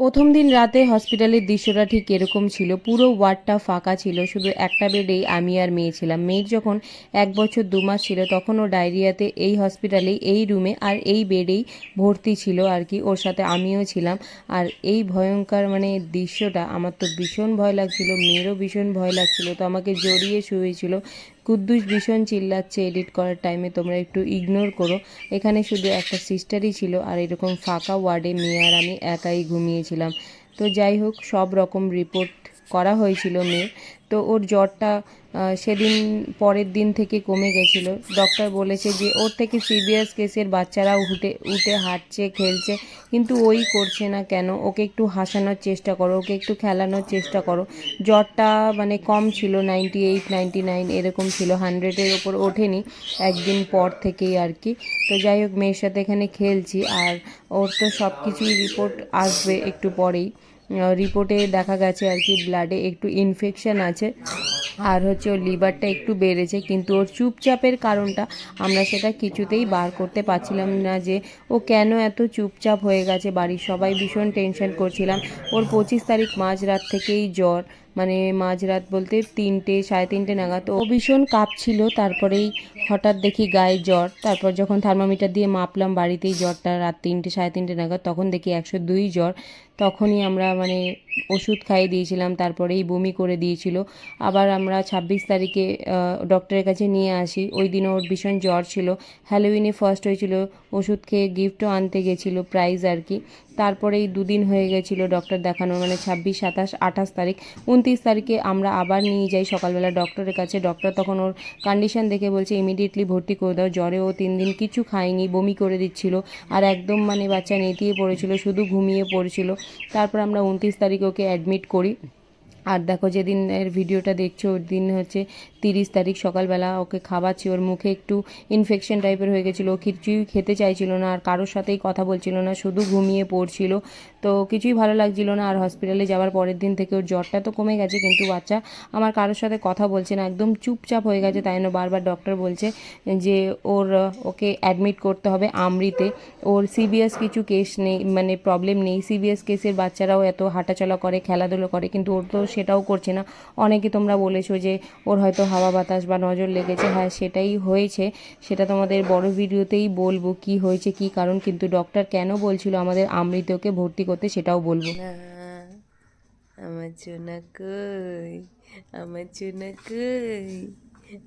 প্রথম দিন রাতে হসপিটালের দৃশ্যটা ঠিক এরকম ছিল। পুরো ওয়ার্ডটা ফাঁকা ছিল। শুধু একটা বেডেই আমি আর মেয়ে ছিলাম। মেয়ের যখন এক বছর দু মাস ছিল তখন ও ডায়রিয়াতে এই হসপিটালেই এই রুমে আর এই বেডেই ভর্তি ছিল আর কি। ওর সাথে আমিও ছিলাম। আর এই ভয়ঙ্কর মানে দৃশ্যটা আমার তো ভীষণ ভয় লাগছিল। মেয়েরও ভীষণ ভয় লাগছিল। তো আমাকে জড়িয়ে শুয়েছিল। কুদ্দুস ভীষণ চিল্লাচ্ছে এডিট করার টাইমে তোমরা একটু ইগনোর করো। এখানে শুধু একটা সিস্টারই ছিল আর এরকম ফাঁকা ওয়ার্ডে মেয়ে আর আমি একাই ঘুমিয়েছিলাম। তো যাই হোক, সব রকম রিপোর্ট করা হয়েছিল মেয়ের। তো ওর জ্বরটা সেদিন পরের দিন থেকে কমে গেছিল। ডক্টর বলেছে যে, ওর থেকে সিরিয়াস কেসের বাচ্চারা উঠে উঠে হাঁটছে, খেলছে, কিন্তু ওই করছে না কেন? ওকে একটু হাসানোর চেষ্টা করো, ওকে একটু খেলানোর চেষ্টা করো। জ্বরটা মানে কম ছিল নাইনটি এইট নাইনটি নাইন এরকম ছিল হান্ড্রেডের ওপর ওঠেনি একদিন পর থেকেই আর কি। তো যাই হোক, মেয়ের সাথে এখানে খেলছি, আর ওর তো সব কিছুই রিপোর্ট আসবে একটু পরেই। রিপোর্টে দেখা গেছে আর কি ব্লাডে একটু ইনফেকশন আছে। আর হচ্ছে ওর লিভারটা একটু বেড়েছে, কিন্তু ওর চুপচাপের কারণটা আমরা সেটা কিছুতেই বার করতে পারছিলাম না যে ও কেন এত চুপচাপ হয়ে গেছে। বাড়ির সবাই ভীষণ টেনশন করছিলাম। ওর পঁচিশ তারিখ মাঝরাত থেকেই জ্বর মানে মাঝরাত বলতে তিনটে, সাড়ে তিনটে নাগাদ। ও ভীষণ কাঁপছিল, তারপরেই হঠাৎ দেখি গায়ে জ্বর। তারপর যখন থার্মোমিটার দিয়ে মাপলাম বাড়িতেই জ্বরটা রাত তিনটে, সাড়ে তিনটে নাগাদ, তখন দেখি একশো দুই জ্বর। তখনই আমরা মানে ওষুধ খাইয়ে দিয়েছিলাম, তারপরেই বমি করে দিয়েছিল। আবার আমরা ছাব্বিশ তারিখে ডক্টরের কাছে নিয়ে আসি। ওই দিনও ওর ভীষণ জ্বর ছিল। হ্যালোউইনে ফার্স্ট হয়েছিল, ওষুধ খেয়ে গিফটও আনতে গেছিল প্রাইজ আর কি। তারপরেই দুদিন হয়ে গেছিল ডক্টর দেখানোর মানে ছাব্বিশ, সাতাশ, আঠাশ তারিখ। উনত্রিশ তারিখে আমরা আবার নিয়ে যাই সকালবেলা ডক্টরের কাছে। ডক্টর তখন ওর কন্ডিশন দেখে বলছে ইমিডিয়েটলি ভর্তি করে দাও। জ্বরে ও তিন দিন কিছু খায়নি, বমি করে দিচ্ছিল। আর একদম মানে বাচ্চা নেতিয়ে পড়েছিল, শুধু ঘুমিয়ে পড়েছিল। তারপর আমরা উনত্রিশ তারিখ ওকে অ্যাডমিট করি। আর দেখো যেদিনের ভিডিওটা দেখছ, ওই দিন হচ্ছে তিরিশ তারিখ সকালবেলা ওকে খাওয়াচ্ছি। ওর মুখে একটু ইনফেকশন টাইপের হয়ে গেছিল। কিছুই খেতে চাইছিল না আর কারোর সাথেই কথা বলছিল না, শুধু ঘুমিয়ে পড়ছিল। তো কিছুই ভালো লাগছিল না আর হসপিটালে যাওয়ার পরের দিন থেকে ওর জ্বরটা তো কমে গেছে, কিন্তু বাচ্চা আমার কারোর সাথে কথা বলছে না, একদম চুপচাপ হয়ে গেছে। তাই জন্য বারবার ডক্টর বলছে যে ওর, ওকে অ্যাডমিট করতে হবে আমরিতে ওর সিবিএস কিছু কেস নেই মানে প্রবলেম নেই। সিবিএস কেসের বাচ্চারাও এত হাঁটাচলা করে, খেলাধুলো করে, কিন্তু ওর তো সেটাও করছে না। অনেকে তোমরা বলেছ যে ওর হয়তো হাওয়া বাতাস বা নজর লেগেছে হ্যাঁ সেটাই হয়েছে। সেটা তোমাদের বড় ভিডিওতেই বলব কি হয়েছে, কি কারণ, কিন্তু ডক্টর কেন বলছিল আমাদের আমৃতকে ভর্তি করতে সেটাও বলব। আমার চোনা আমার চোনা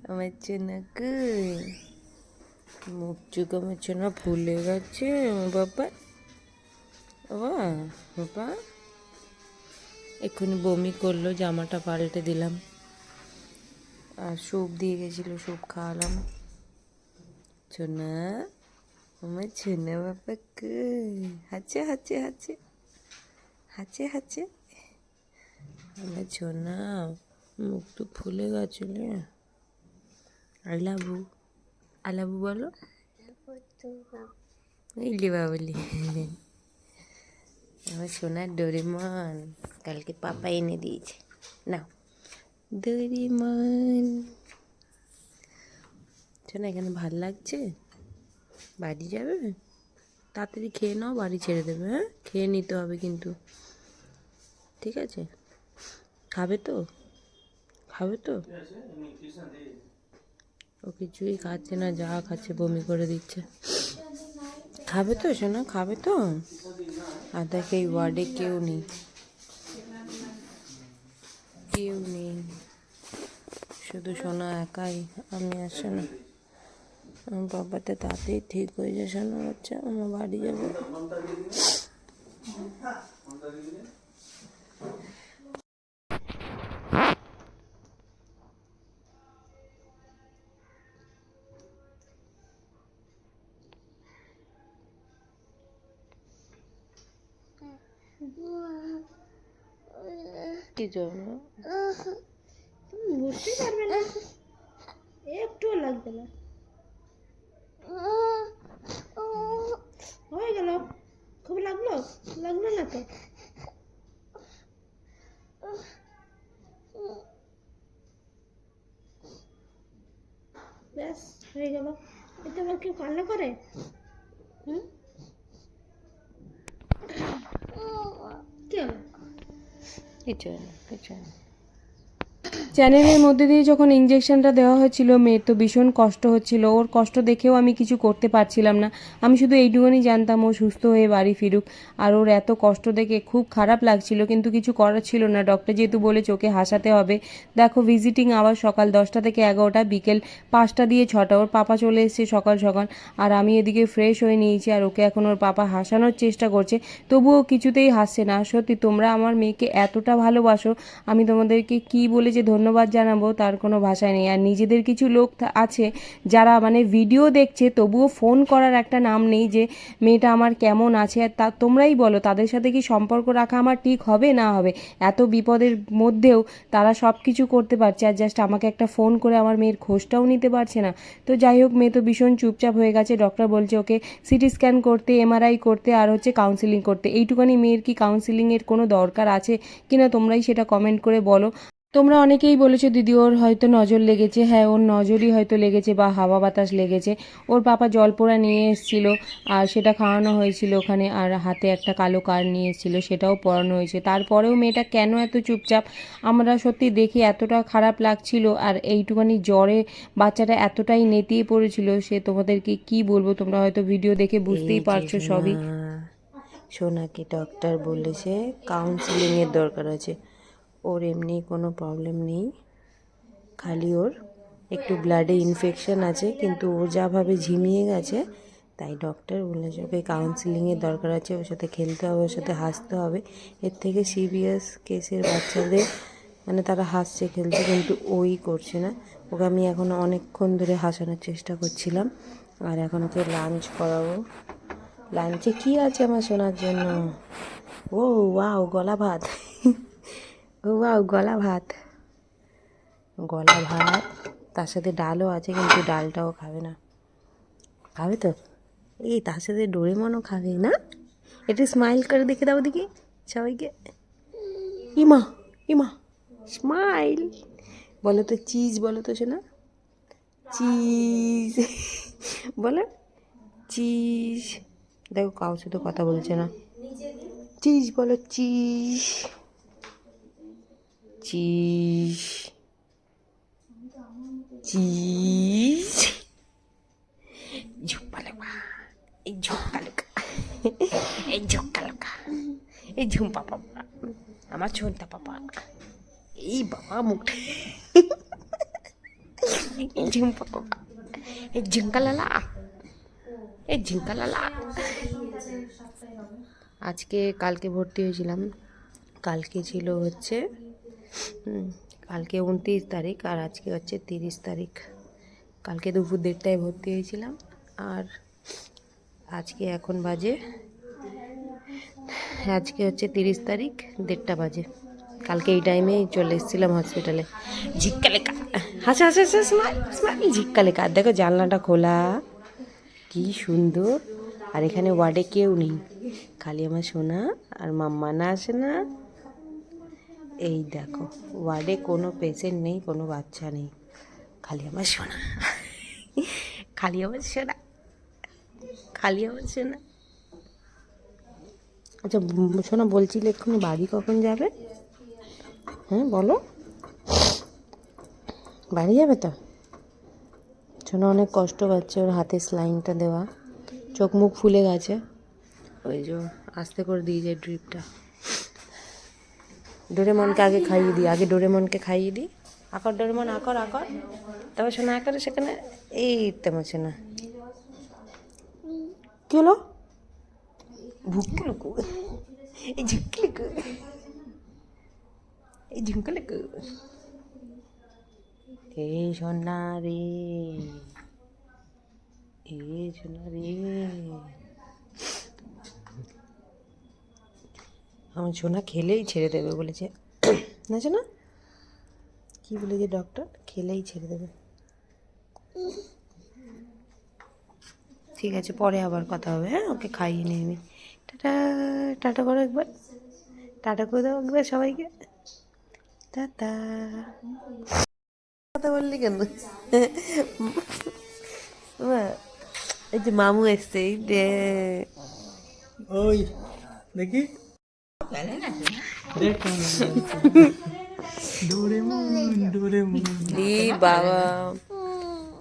আমার চোনা মুখ চুক আমার চোনা ফুলে গেছে, আমার বাবা। বাবা বাবা। এক্ষুনি বমি করল, জামাটা পাল্টে দিলাম। আর স্যুপ দিয়ে গেছিল স্যুপ খাওয়ালাম। চোনা, আমার চোনা বাবা কই হাঁচে হাঁচে হাঁচে। হাঁচে হাঁচে। আমার সোনা মুখ তো ফুলে গেছিল। আলাবু আলাবু বলো। ইলি বাবলি আমার সোনার ডোরেমন, কালকে পাপা এনে দিয়েছে। না ডোরেমন সোনা এখানে ভালো লাগছে? বাড়ি যাবে? তাড়াতাড়ি খেয়ে নাও, বাড়ি ছেড়ে দেবে হ্যাঁ? খেয়ে নিতে হবে কিন্তু। ঠিক আছে? খাবে তো? খাবে তো? ও কিছুই খাচ্ছে না, যা খাচ্ছে, বমি করে দিচ্ছে। খাবে তো শোনা খাবে তো? আর দেখে, এই ওয়ার্ডে কেউ নেই। কেউ নেই। শুধু সোনা একাই আমি আসে না আমার বাবাটা তাতেই ঠিক হয়ে যায় শোনা বাচ্চা আমার বাড়ি যাব। কি জন্য? বুঝতে পারবে না। একটুও লাগবে না। হয়ে গেল। খুব লাগল? লাগল না তো? ব্যাস, হয়ে গেল। এতে আবার কেউ কান্না করে? হুম? কিছু হয় না কিছু না চ্যানেলের মধ্যে দিয়ে যখন ইঞ্জেকশনটা দেওয়া হয়েছিল মেয়ের, তো ভীষণ কষ্ট হচ্ছিল। ওর কষ্ট দেখেও আমি কিছু করতে পারছিলাম না। আমি শুধু এইটুকুনি জানতাম, ও সুস্থ হয়ে বাড়ি ফিরুক। আর ওর এত কষ্ট দেখে খুব খারাপ লাগছিল, কিন্তু কিছু করার ছিল না। ডক্টর যেহেতু বলে চোখে হাসাতে হবে। দেখো ভিজিটিং আবার সকাল দশটা থেকে এগারোটা, বিকেল পাঁচটা দিয়ে ছটা। ওর পাপা চলে এসেছে সকাল সকাল। আর আমি এদিকে ফ্রেশ হয়ে নিয়েছি, আর ওকে এখন ওর পাপা হাসানোর চেষ্টা করছে। তবুও কিছুতেই হাসছে না। সত্যি, তোমরা আমার মেয়েকে এতটা ভালোবাসো, আমি তোমাদেরকে কি বলে যে ধন্যবাদ জানাব, তার কোনো ভাষায় নেই। আর নিজেদের কিছু লোক আছে যারা মানে ভিডিও দেখছে, তবুও ফোন করার একটা নাম নেই যে, মেয়েটা আমার কেমন আছে? আর তা তোমরাই বলো, তাদের সাথে কি সম্পর্ক রাখা আমার ঠিক হবে, না হবে? এত বিপদের মধ্যেও তারা সব কিছু করতে পারছে আর জাস্ট আমাকে একটা ফোন করে আমার মেয়ের খোঁজটাও নিতে পারছে না। তো যাই হোক, মেয়ে তো ভীষণ চুপচাপ হয়ে গেছে ডক্টর বলছে ওকে সিটি স্ক্যান করতে এমআরআই করতে আর হচ্ছে কাউন্সিলিং করতে। এইটুখানি মেয়ের কি কাউন্সিলিংয়ের কোনো দরকার আছে কিনা তোমরাই সেটা কমেন্ট করে বলো। তোমরা অনেকেই বলেছ দিদি ওর হয়তো নজর লেগেছে। হ্যাঁ ওর নজরই হয়তো লেগেছে বা হাওয়া বাতাস লেগেছে। ওর পাপা জলপোড়া নিয়ে এসেছিল আর সেটা খাওয়ানো হয়েছিল ওখানে আর হাতে একটা কালো কার নিয়ে এসেছিল সেটাও পরানো হয়েছে। তারপরেও মেয়েটা কেন এত চুপচাপ? আমরা সত্যি দেখে এতটা খারাপ লাগছিল আর এইটুখানি জ্বরে বাচ্চাটা এতটাই নেতিয়ে পড়েছিল সে তোমাদেরকে কি বলব? তোমরা হয়তো ভিডিও দেখে বুঝতেই পারছ সবই। সোনা, সোনাকে ডক্টর বলেছে কাউন্সিলিংয়ের দরকার আছে। ওর এমনি কোনো প্রবলেম নেই। খালি ওর একটু ব্লাডে ইনফেকশন আছে, কিন্তু ও যাভাবে ঝিমিয়ে গেছে, তাই ডক্টর বলেছে ওকে কাউন্সিলিংয়ের দরকার আছে, ওর সাথে খেলতে হবে, ওর সাথে হাসতে হবে। এর থেকে সিরিয়াস কেসের বাচ্চাদের মানে তারা হাসছে, খেলছে, কিন্তু ওই করছে না। ওকে আমি এখন অনেকক্ষণ ধরে হাসানোর চেষ্টা করছিলাম, আর এখন ওকে লাঞ্চ করাবো। লাঞ্চে কি আছে আমার শোনার জন্য? ও ওয়াও গলা ভাত। ওয়াও, গলা ভাত। গলা ভাত, তার সাথে ডালও আছে, কিন্তু ডালটাও খাবে না। খাবে তো? এই তার সাথে ডোরেমনও খাবে, না? একটু স্মাইল করে দেখে দাও দেখি, সবাইকে। ইমা ইমা স্মাইল বলো তো চিজ বলো তো শোনা চিজ বলো। চিজ দেখো কাউ সাথে কথা বলছে না। চিজ বলো চিজ চিজ চিজ এই এই এই ঝুম্পা আমার এই বাবা মুখটা ঝুম্পা এই এই আজকে কালকে ভর্তি হয়েছিলাম। কালকে ছিল হচ্ছে কালকে উনত্রিশ তারিখ আর আজকে হচ্ছে তিরিশ তারিখ। কালকে দুপুর দেড়টায় ভর্তি হয়েছিলাম আর আজকে এখন বাজে, আজকে হচ্ছে তিরিশ তারিখ দেড়টা বাজে। কালকে এই টাইমে চলে এসেছিলাম হসপিটালে ঝিক্কা লেখা। হাসা হাসা হাসা স্মাইল স্মাইল ঝিক্কা লেখা। দেখো জানলাটা খোলা। কি সুন্দর। আর এখানে ওয়ার্ডে কেউ নেই। খালি আমার সোনা আর মাম্মা না আসে না। এই দেখো, ওয়ার্ডে কোনো পেশেন্ট নেই, কোনো বাচ্চা নেই। খালি আমার সোনা। খালি আমার সোনা। খালি আমার সোনা। আচ্ছা সোনা বলছিলে এক্ষুনি বাড়ি কখন যাবে? হ্যাঁ বলো। বাড়ি যাবে তো? সোনা অনেক কষ্ট পাচ্ছে ওর হাতে স্লাইনটা দেওয়া। চোখ মুখ ফুলে গেছে। ওই যে আস্তে করে দিয়ে যায় ড্রিপটা ডোরেমনকে আগে খাইয়ে দিই, আগে ডোরেমনকে খাইয়ে দিই। আকর, ডোরেমন, আকর আকর। তবে শোনা আকরে সেখানে এই তেমন শোনা কি হলো? ভুকুলুকু এই ঝুঁকলুকু এই ঝুঁকলুকু এই সোনা রে? এই সোনা রে? আমার সোনা খেলেই ছেড়ে দেবে বলেছে। না সোনা কি বলেছে ডক্টর খেলেই ছেড়ে দেবে। ঠিক আছে, পরে আবার কথা হবে হ্যাঁ? ওকে খাইয়ে নিয়ে আমি টাটা টাটা করো একবার। টাটা করে দাও একবার সবাইকে। টাটা। কথা বললি কেন? এই যে মামু এসছে, এই যে। বাবা।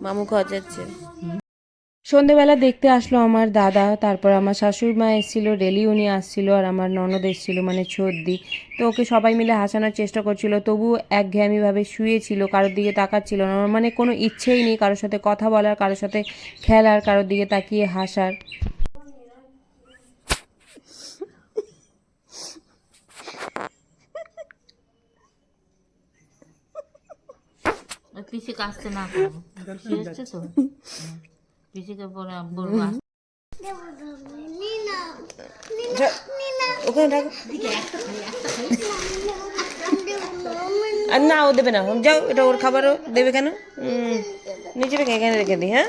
মামু খজাচ্ছে সন্ধেবেলা দেখতে আসলো আমার দাদা তারপর আমার শাশুড়ি মা এসেছিল রেলি উনি আসছিল আর আমার ননদ এসেছিল মানে ছর্দি। তো ওকে সবাই মিলে হাসানোর চেষ্টা করছিল তবুও একঘেয়েমিভাবে শুয়েছিল কারোর দিকে তাকাচ্ছিল না। মানে কোনো ইচ্ছেই নেই কারোর সাথে কথা বলার কারোর সাথে খেলার কারোর দিকে তাকিয়ে হাসার। পিসি না করব তো? পিসিকে পরে বলব ওখানে রাখো। আর না ও দেবে না। যাও এটা ওর খাবারও দেবে কেন? উম, নিচে রেখে এখানে রেখে দিই হ্যাঁ?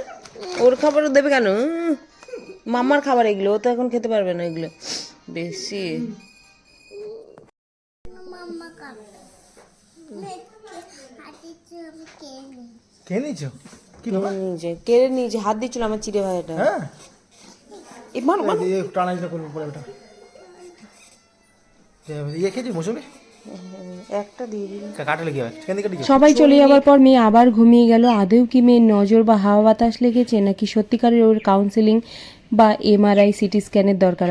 ওর খাবারও দেবে কেন? মামার খাবার এগুলো ও তো এখন খেতে পারবে না এগুলো বেশি। খেয়ে নিয়েছো? কি কেড়ে নিয়েছে? কেড়ে হাত দিচ্ছিল আমার চিড়ে ভাজাটা হ্যাঁ? এ মার দিয়ে টানাইটা করব পরে ওটা ইয়ে খেয়েছি মৌসুমি? দিল সবাই চলে যাওয়ার পর মেয়ে আবার ঘুমিয়ে গেল। আদৌ কি মেয়ের নজর বা হাওয়া বাতাস লেগেছে নাকি সত্যিকারের ওর কাউন্সেলিং বা এমআরআই সিটি স্ক্যানের দরকার?